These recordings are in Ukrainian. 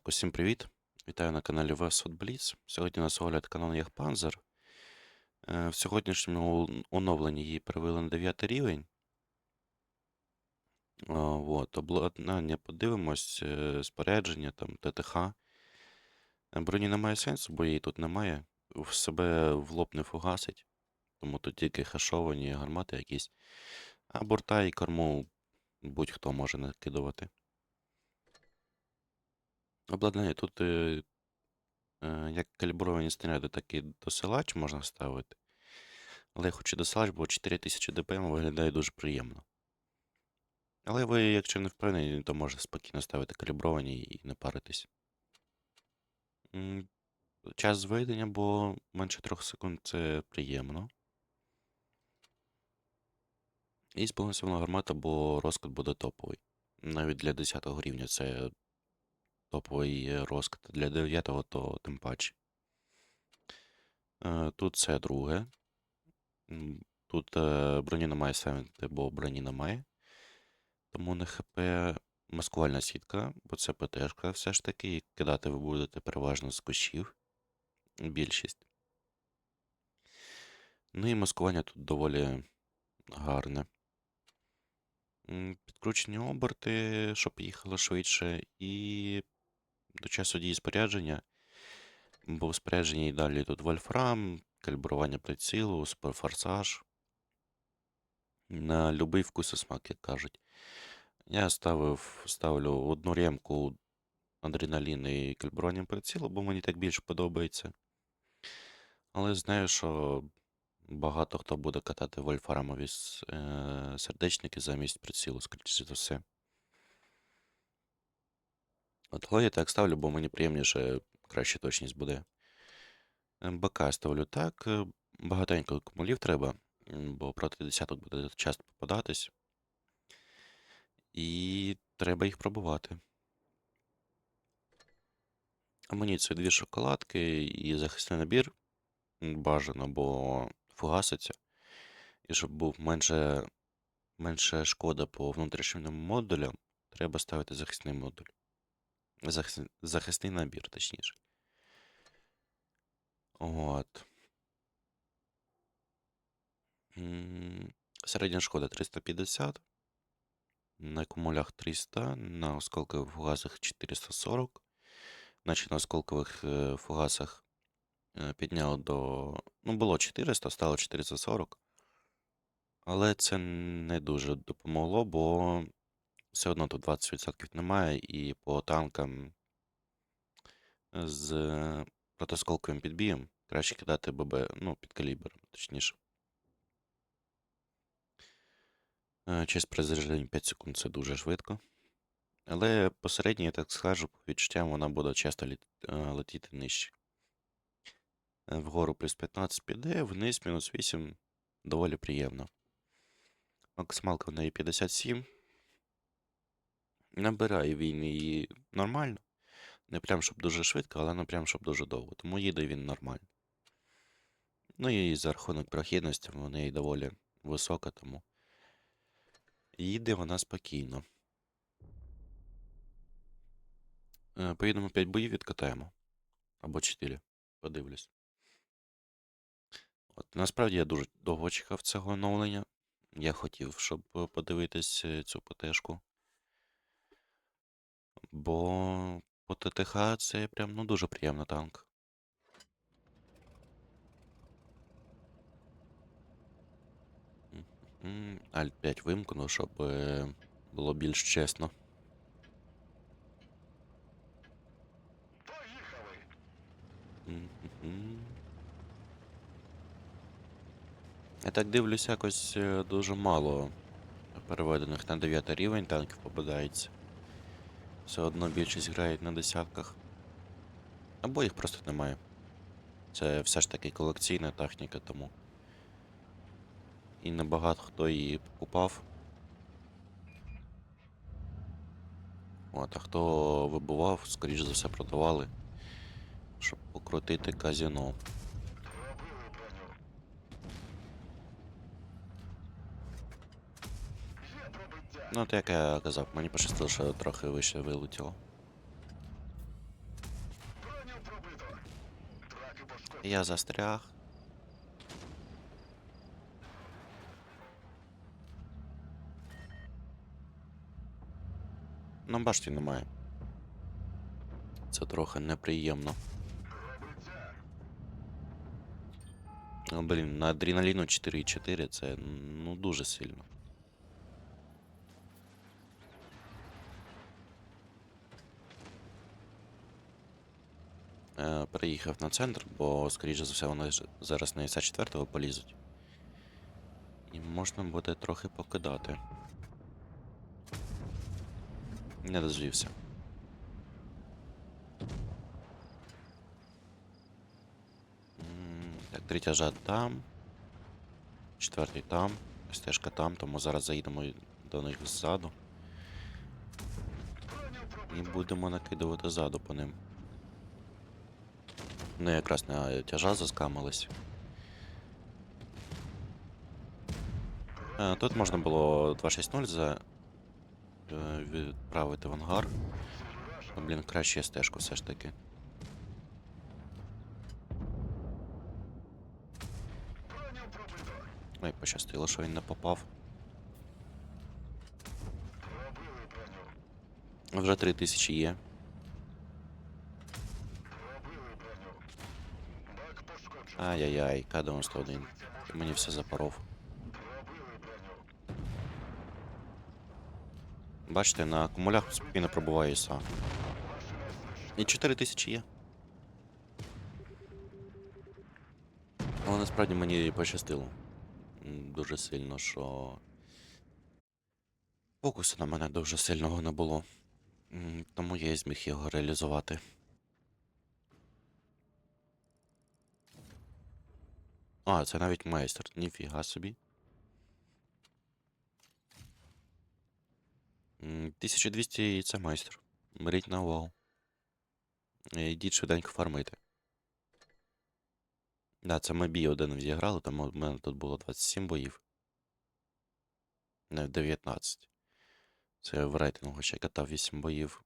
Так, усім привіт. Вітаю на каналі Blitz. Сьогодні у нас огляд канону Ягпанзер. Е, В сьогоднішньому оновленні її перевели на 9 рівень. Е, Вот, обладнання подивимось, е, спорядження, там, ТТХ. Броні немає сенсу, бо її тут немає. В себе в лоб не фугасить, тому тут тільки хашовані гармати якісь. А борта і корму будь-хто може накидувати. Обладнання тут е, е, як калібровані снаряди, так і досилач можна ставити. Але я хочу досилач, бо 4000 ДПМ виглядає дуже приємно. Але ви, якщо не впевнені, то можете спокійно ставити калібровані і не паритись. Час зведення, бо менше 3 секунд це приємно. І збалансована гармата, бо розклад буде топовий. Навіть для 10 рівня це топовий е, розклад. Для 9 то тим паче. Е, Тут це друге. Тут е, броні немає ставити, бо броні немає. Тому на ХП маскувальна сітка, бо це ПТшка все ж таки. І кидати ви будете переважно з кущів. Більшість. Ну і маскування тут доволі гарне. Підкручені оберти, щоб їхало швидше, і до часу дії спорядження. Бо в спорядженні і далі тут вольфрам, калібрування прицілу, суперфорсаж. На любий вкус і смак, як кажуть. Я ставив, ставлю одну ремку адреналін і калібрування прицілу, бо мені так більше подобається. Але знаю, що багато хто буде катати вольфрамові е, сердечники замість прицілу, скоріше за все. От я так ставлю, бо мені приємніше, краще точність буде. БК ставлю так. е, Багатенько кумулів треба, бо проти десяток буде часто попадатись. І треба їх пробувати. Амуніцію дві шоколадки і захисний набір бажано, бо фугаситься. І щоб був менше, менше шкода по внутрішнім модулям, треба ставити захисний модуль. Захис... Захисний набір, точніше. От. Середня шкода 350. На кумулях 300, на осколкових фугасах 440. Значить, на осколкових е, фугасах е, підняв до. Ну, було 400, стало 440. Але це не дуже допомогло, бо все одно тут 20% немає, і по танкам з е, протосколковим підбієм краще кидати ББ, ну, під калібр, точніше. Е, Час при 5 секунд це дуже швидко. Але посередньо, я так скажу, по відчуттям вона буде часто е, летіти нижче. Вгору плюс 15 піде, вниз мінус 8 доволі приємно. Максималка в неї 57. Набирає він її нормально. Не прям щоб дуже швидко, але не прям щоб дуже довго. Тому їде він нормально. Ну і за рахунок прохідності в неї доволі висока, тому їде вона спокійно. Е, Поїдемо 5 боїв відкатаємо. Або 4. Подивлюсь. От, насправді я дуже довго чекав цього оновлення. Я хотів, щоб подивитись е, цю ПТшку. Бо по ТТХ це прям ну, дуже приємний танк. Альт 5 вимкну, щоб е, було більш чесно. Я так дивлюсь, якось е, дуже мало переведених на 9 рівень танків попадається. Все одно більшість грають на десятках. Або їх просто немає. Це все ж таки колекційна техніка, тому. І небагато хто її покупав. От, а хто вибував, скоріш за все продавали, щоб покрутити казіно. Ну, то як я казав, мені пощастило, що трохи вище вилетіло. Я застряг. Ну, на башті немає. Це трохи неприємно. Ну, Блін, на адреналіну 4,4 це ну дуже сильно. Переїхав на центр, бо, скоріше за все, вони зараз на іса 4 полізуть. І можна буде трохи покидати. Не дозвівся. Так, три тяжа там. Четвертий там. Стежка там, тому зараз заїдемо до них ззаду. І будемо накидувати ззаду по ним. Ну, якраз на тяжа заскамились. Е, Тут можна було 2.6.0 за... е, відправити в ангар. Ну, блін, краще стежку все ж таки. Ой, пощастило, що він не попав. Вже 3000 є. Ай-яй-яй, К-91. Ти мені все запоров. Бачите, на акумулях спокійно пробуває ІСа. І 4000 є. Але насправді мені пощастило. Дуже сильно, що. Фокусу на мене дуже сильного не було. Тому я і зміг його реалізувати. А, це навіть майстер. Ніфіга собі. 1200 і це майстер. Беріть на увагу. Е, Йдіть швиденько фармити. Да, це ми бій один зіграли, тому в мене тут було 27 боїв. Не 19. Це в рейтингу ще катав 8 боїв.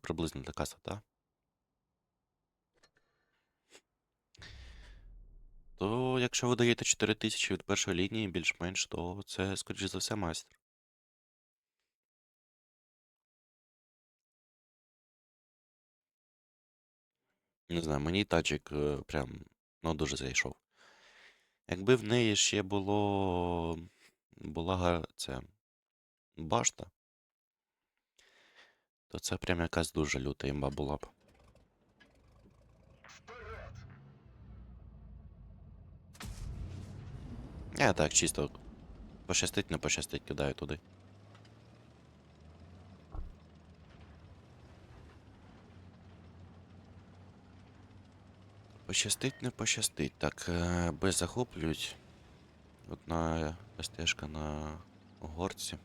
Приблизно така стата. То якщо ви даєте 4000 від першої лінії більш-менш, то це, скоріш за все, майстер. Не знаю, мені тачик е, прям ну, дуже зайшов. Якби в неї ще було. була це, башта, то це прям якась дуже люта імба була б. Я так чисто пощастить, не пощастить, кидаю туди. Пощастить, не пощастить. Так, е, Б захоплюють. Одна стежка на горці.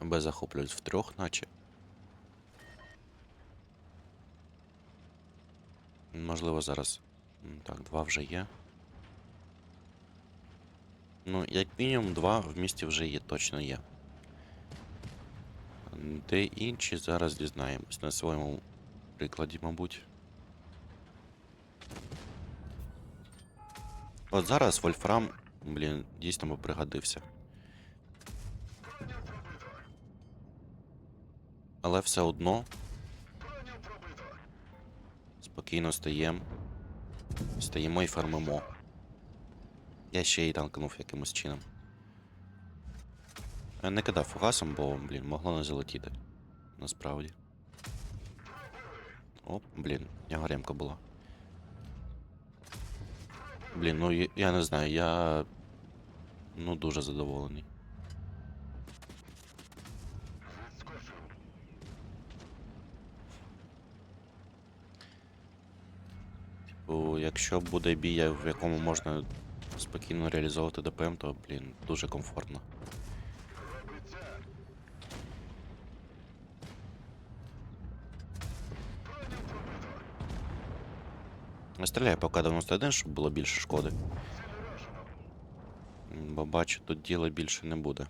Б захоплюють втрьох, наче. Можливо, зараз. Так, два вже є. Ну, як мінімум, два в місті вже є, точно є. Де інші зараз дізнаємось на своєму прикладі, мабуть. От зараз Вольфрам, блін, дійсно би пригодився. Але все одно. Спокійно стаємо. Стоїмо і фармимо. Я ще й танкнув якимось чином. Я не кидав фугасом, бо, блін, могло не залетіти. Насправді. Оп, блін, нього ремка була. Блін, ну я, я не знаю, я. Ну, дуже задоволений. Типу, якщо буде бій, в якому можна спокійно реалізовувати ДПМ, то, блін, дуже комфортно. Стріляю поки К-91, щоб було більше шкоди. Бо бачу, тут діла більше не буде.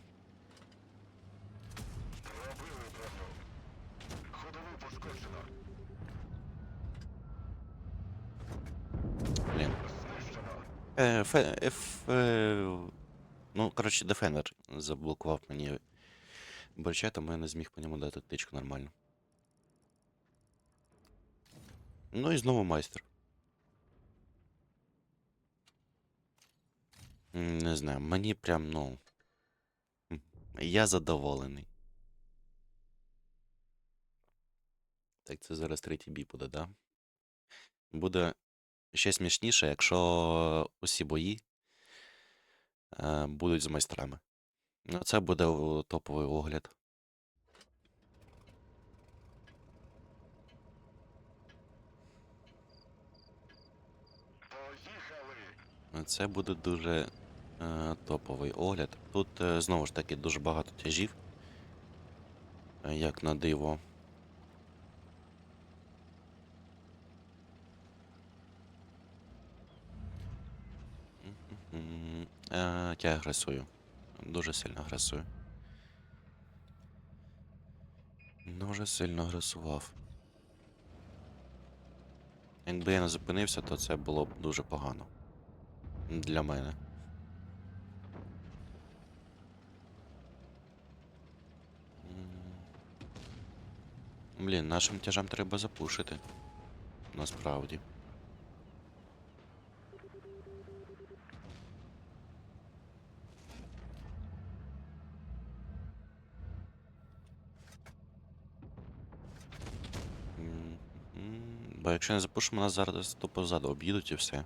Е, еф, е, ну, коротше, Defender заблокував мені борча, тому я не зміг по ньому дати тичку нормально. Ну і знову майстер. Не знаю, мені прям, ну. Я задоволений. Так, це зараз третій бій буде, да? Буде ще смішніше, якщо усі бої е, будуть з майстрами. Ну, це буде топовий огляд. Це буде дуже е, топовий огляд. Тут е, знову ж таки дуже багато тяжів. е, Як на диво. Я агресую. Дуже сильно агресую. Дуже сильно агресував. Якби я не зупинився, то це було б дуже погано. Для мене. Блін, нашим тяжам треба запушити. Насправді. Бо якщо не запушимо, нас зараз то позаду об'їдуть і все.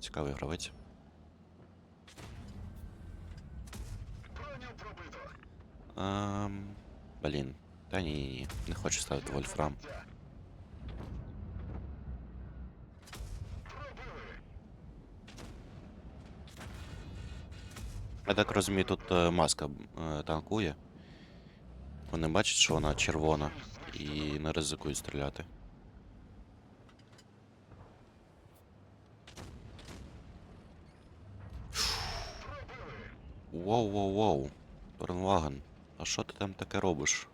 Цікавий гравець. Ем, блін. Та ні, ні, ні. Не хочу ставити вольфрам. Я так розумію, тут е, маска е, танкує. Вони бачать, що вона червона і не ризикують стріляти. Воу-воу-воу. Торнваген, а що ти там таке робиш?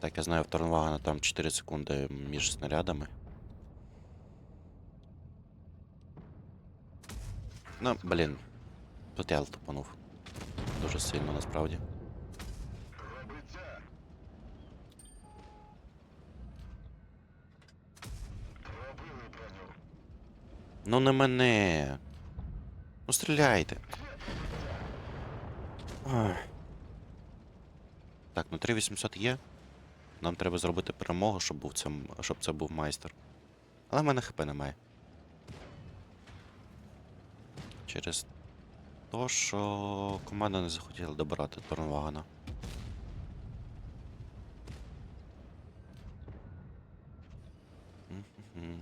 Так, я знаю, в Торнвагена там 4 секунди між снарядами. Ну, блін. Тут я тупанув. Дуже сильно насправді. Ну не мене. Ну стріляйте. Так, ну 3800 є. Нам треба зробити перемогу, щоб був це, щоб це був майстер. Але в мене хп немає. Через то, що команда не захотіла добирати Торнвагена. Мгм.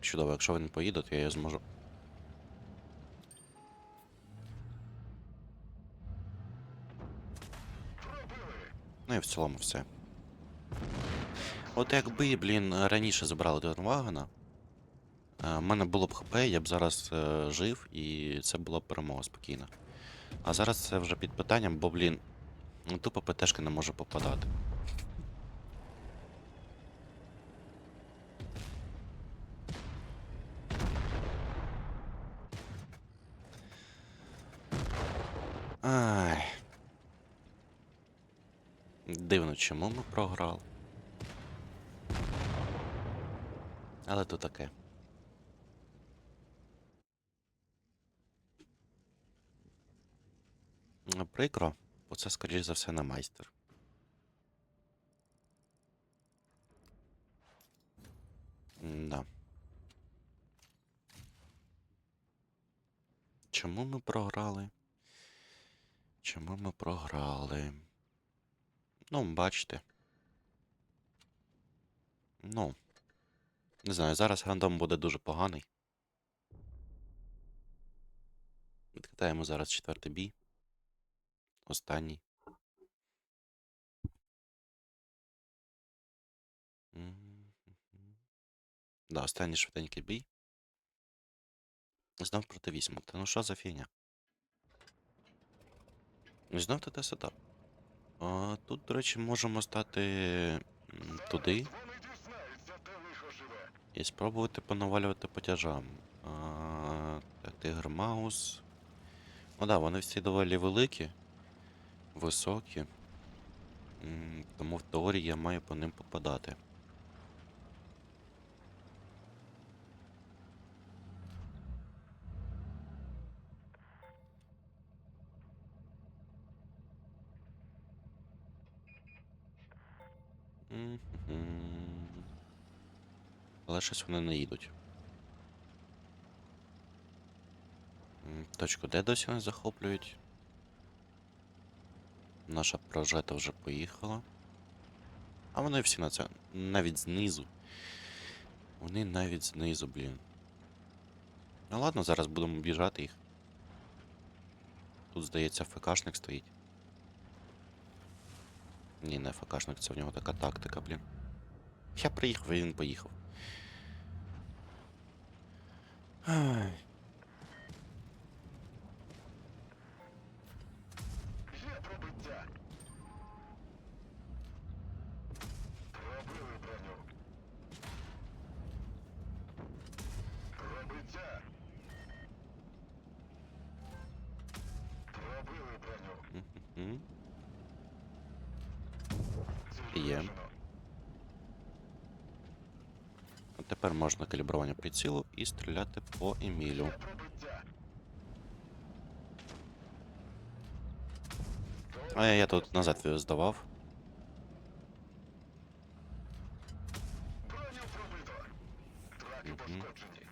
Чудово, якщо він поїде, то я її зможу. Ну і в цілому все. От якби, блін, раніше забрали Торнвагена, е, в мене було б ХП, я б зараз е, жив, і це була б перемога спокійна. А зараз це вже під питанням, бо, блін, ну, тупо ПТшки не може попадати. Ай. Дивно, чому ми програли. Але то таке. Прикро, бо це, скоріш за все, не майстер. Да. Чому ми програли? Чому ми програли? Ну, бачите. Ну. Не знаю, зараз рандом буде дуже поганий. Відкатаємо зараз четвертий бій. Останній. Да, останній швиденький бій. Знов проти вісьмок. Та ну що за фігня? Знов те сетап. А, тут, до речі, можемо стати туди Вони дізнаються, де лихо живе. І спробувати понавалювати по тяжам. А, Тигр Маус. Ну да, вони всі доволі великі, високі. Тому в теорії я маю по ним попадати. Щось вони не їдуть. Точку Д досі не захоплюють. Наша прожета вже поїхала. А вони всі на це. Навіть знизу. Вони навіть знизу, блін. Ну ладно, зараз будемо об'їжджати їх. Тут, здається, ФКшник стоїть. Ні, не ФКшник, це в нього така тактика, блін. Я приїхав, і він поїхав. Ай. Є пробиття. Пробили броню. Пробиття. Пробили броню. Мгм. Ціль Є. тепер можна калібрування прицілу і стріляти по Емілю. А я, тут назад здавав. Оберти.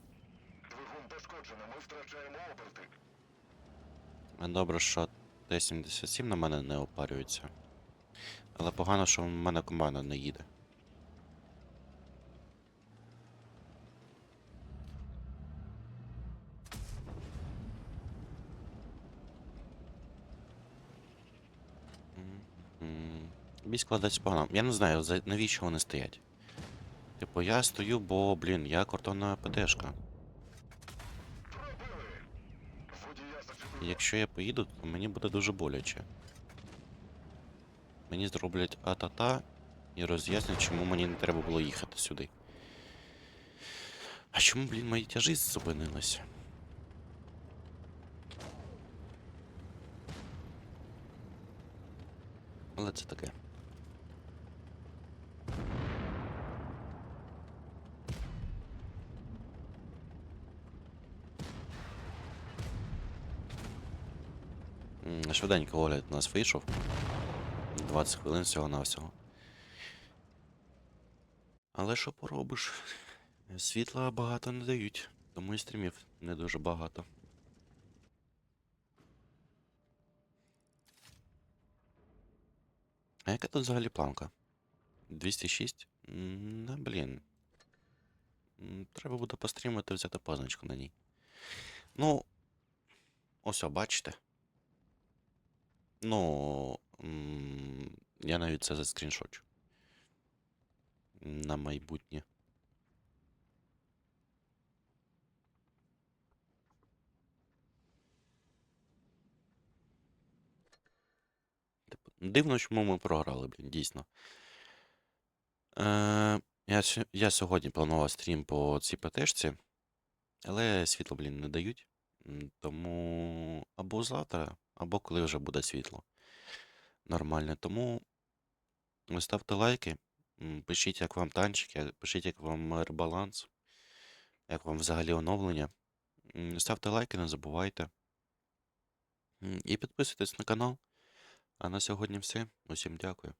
Добре, що Т-77 на мене не опарюється. Але погано, що в мене команда не їде. Бій складається погано. Я не знаю, навіщо вони стоять. Типу, я стою, бо, блін, я картонна ПДшка. І якщо я поїду, то мені буде дуже боляче. Мені зроблять а-та-та і роз'яснять, чому мені не треба було їхати сюди. А чому, блін, мої тяжі зупинилися? Але це таке. М, Швиденько огляд у нас вийшов. 20 хвилин всього навсього. Але що поробиш? Світла багато не дають, тому і стрімів не дуже багато. А яка тут взагалі планка? 206? М, блін. Треба буде пострімити, взяти позначку на ній. Ну, ось, бачите. Ну, я навіть це заскріншочу. На майбутнє. Типу, Дивно, чому ми програли, блін, дійсно. Е, я, я сьогодні планував стрім по цій ПТшці, але світло, блін, не дають. Тому або завтра, або коли вже буде світло. Нормально. Тому ставте лайки, пишіть, як вам танчики, пишіть, як вам ребаланс, як вам взагалі оновлення. Ставте лайки, не забувайте. І підписуйтесь на канал. А на сьогодні все. Усім дякую.